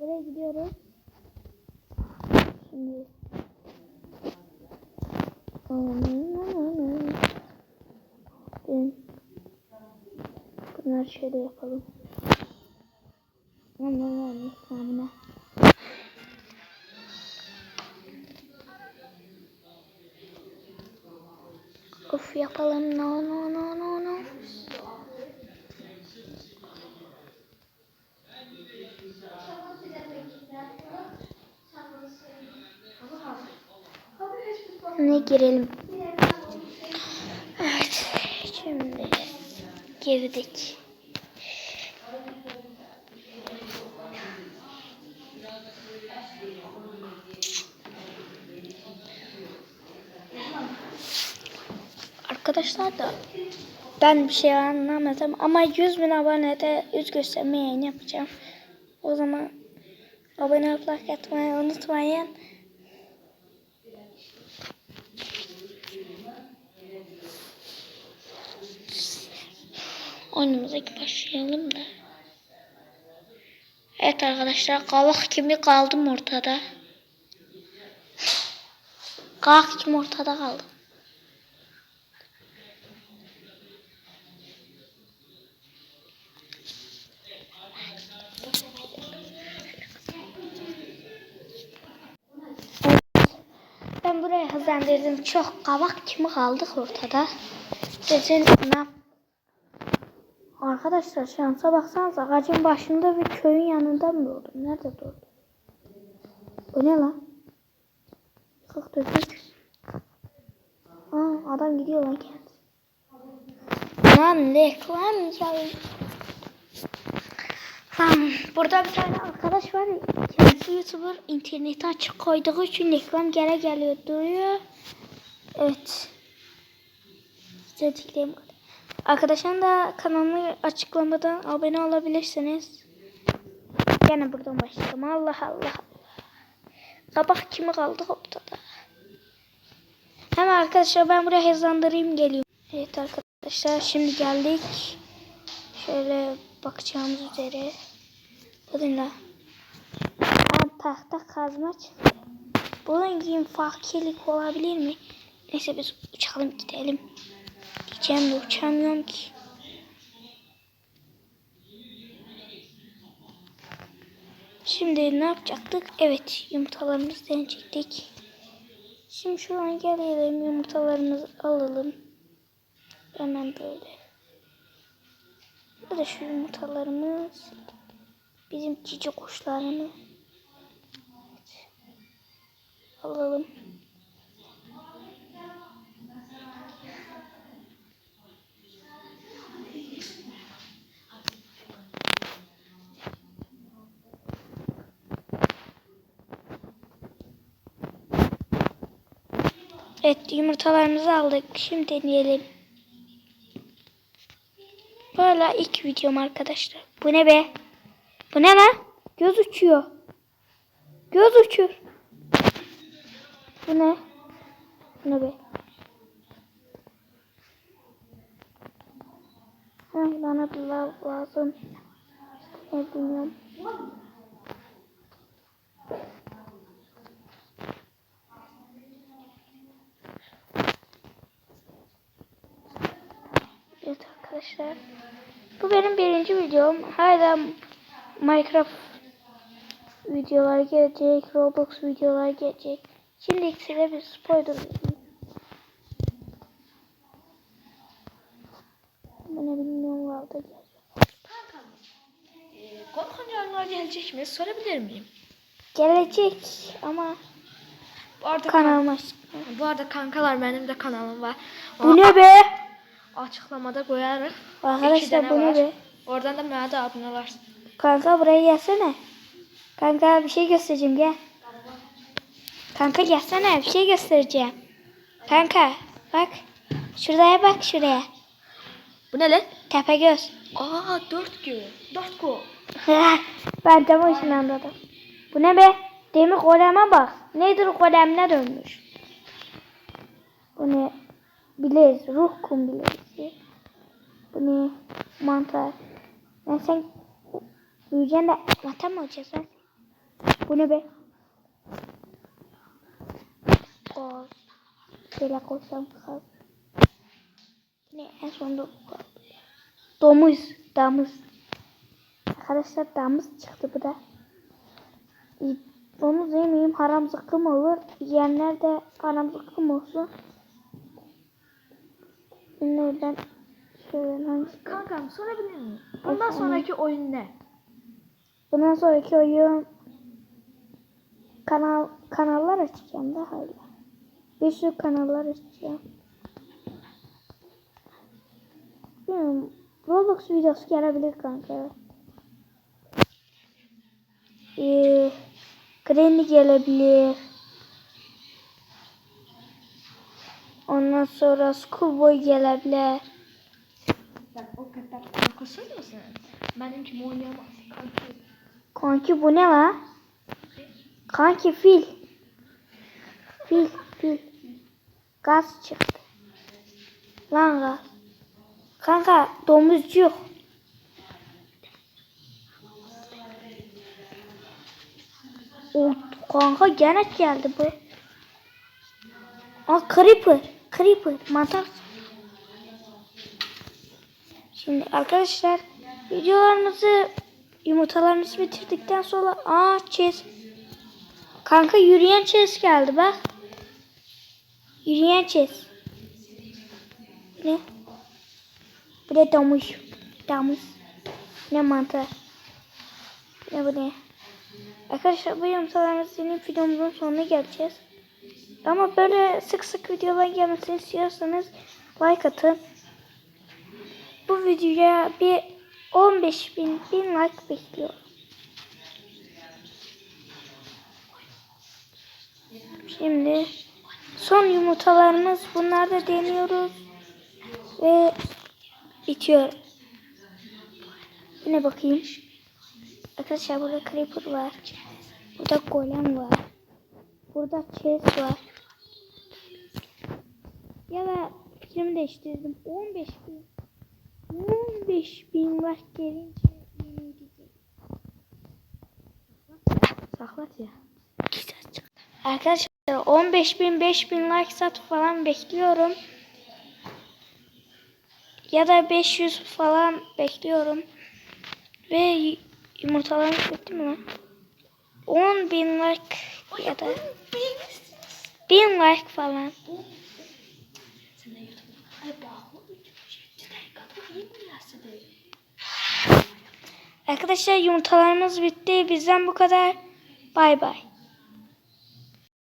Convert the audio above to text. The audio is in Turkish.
Buraya gidiyoruz. Şimdi Dün Bunları şöyle yapalım. Onların İslam'ına. Of yapalım. No no no no no. Ne girelim? Evet. Şimdi girdik. Arkadaşlar da ben bir şey anlamadım ama 100 bin abonede yüz gösterme yayın yapacağım. O zaman abone olup like unutmayın. Oyunumuza başlayalım da. Evet arkadaşlar kavak kimi kaldım ortada. Kavak kim ortada kaldı. Ben buraya hızlandırdım. Çok kavak kimi kaldık ortada. Sizin ne Arkadaşlar şansa baksanıza ağacın başında bir köyün yanında mı doğdum? Nerede doğdum? Bu ne lan? Kalk dökük. Aa adam gidiyor lan kendisi. Lan reklam ya. Lan burada bir tane arkadaş var. Kendisi YouTuber interneti açık koyduğu için reklam gele geliyor duruyor. Evet. Dediklerim kadar. Arkadaşlar da kanalını açıklamadan abone olabilirsiniz. Gene buradan başlayalım. Allah Allah. Kabak kimi kaldı ortada. Hemen arkadaşlar ben buraya hızlandırayım geliyorum. Evet arkadaşlar şimdi geldik. Şöyle bakacağımız üzere. Bakın la. Ben tahta kazma çıktı. Bunun gibi fakirlik olabilir mi? Neyse biz uçalım gidelim. Diyeceğim de uçamıyorum ki. Şimdi ne yapacaktık? Evet yumurtalarımızı deneyecektik. Şimdi şuradan gelelim yumurtalarımızı alalım. Hemen böyle. Bu da şu yumurtalarımız. Bizim cici kuşlarımız. Evet. Alalım. Evet yumurtalarımızı aldık. Şimdi deneyelim. Böyle ilk videom arkadaşlar. Bu ne be? Bu ne lan? Göz uçuyor. Göz uçur. Bu ne? Bu ne be? Ha, bana lazım. Ne bilmiyorum. Evet arkadaşlar. Bu benim birinci videom. Hala Minecraft videolar gelecek. Roblox videolar gelecek. Şimdi size bir spoiler vereyim. Bu ne bilmiyorum vardı gelecek. Korkunç oyunlar gelecek mi? Sorabilir miyim? Gelecek ama Bu arada, kanalıma bu arada kankalar benim de kanalım var. Bu ne be? Açıklamada koyarım. İki Arkadaşlar bu ne var. be? Oradan da bana da abone olarsın. Kanka buraya gelsene. Kanka bir şey göstereceğim gel. Kanka gelsene bir şey göstereceğim. Kanka bak. Şuraya bak şuraya. Bu ne lan? Tepegöz. Aa dört gün. Dört kol. ben o işini anladım. Bu ne be? Demir goleme bak. Nedir golemler ölmüş. Bu ne? Bilez. Ruh kum bilezi. Bu ne? Mantar. Ben sen büyüyeceksin de mata mı olacağız lan? Bu ne be? Koz. Böyle koysam kalk. Ne en sonunda. Domuz. Damız. Arkadaşlar damız çıktı bu da. Domuz yemeyeyim haram zıkkım olur. Yiyenler de haram zıkkım olsun. Ne ben şöyle hangi Kankam sorabilir miyim? Bundan sonraki oyun ne? Bundan sonraki oyun kanal kanallar açacağım da hala. Bir sürü kanallar açacağım. Bilmiyorum. Roblox videosu gelebilir kanka. evet. Ee, Granny gelebilir. Ondan sonra Schoolboy gelebilir. Sen o kadar korkusuz musun? Benim kim oynayamaz. Kanki. Kanki bu ne la? Kanki fil. Fil, fil. Gaz çıktı. Lan gaz. Kanka domuzcuk. O kanka gene geldi bu. Aa creeper. Creeper. Mantar. Şimdi arkadaşlar videolarımızı yumurtalarımızı bitirdikten sonra aa chest. Kanka yürüyen chest geldi bak. Yürüyen chest. Ne? Bu da domuz. Domuz. Ne mantar. Ne bu ne? Arkadaşlar bu yumurtalarımızın videomuzun sonuna geleceğiz. Ama böyle sık sık videolar gelmesini istiyorsanız like atın. Bu videoya bir 15 bin, bin like bekliyorum. Şimdi son yumurtalarımız bunlar da deniyoruz ve bitiyor. Yine bakayım. Arkadaşlar burada creeper var. Burada golem var. Burada chest var. Ya da fikrimi değiştirdim. 15 bin 15 bin like gelince yeni gidecek. Saklat ya. Arkadaşlar 15 bin 5 bin like sat falan bekliyorum. Ya da 500 falan bekliyorum. Ve yumurtalarım bitti mi lan? 10 bin like ya da 1000 like falan. Arkadaşlar yumurtalarımız bitti. Bizden bu kadar. Bay bay.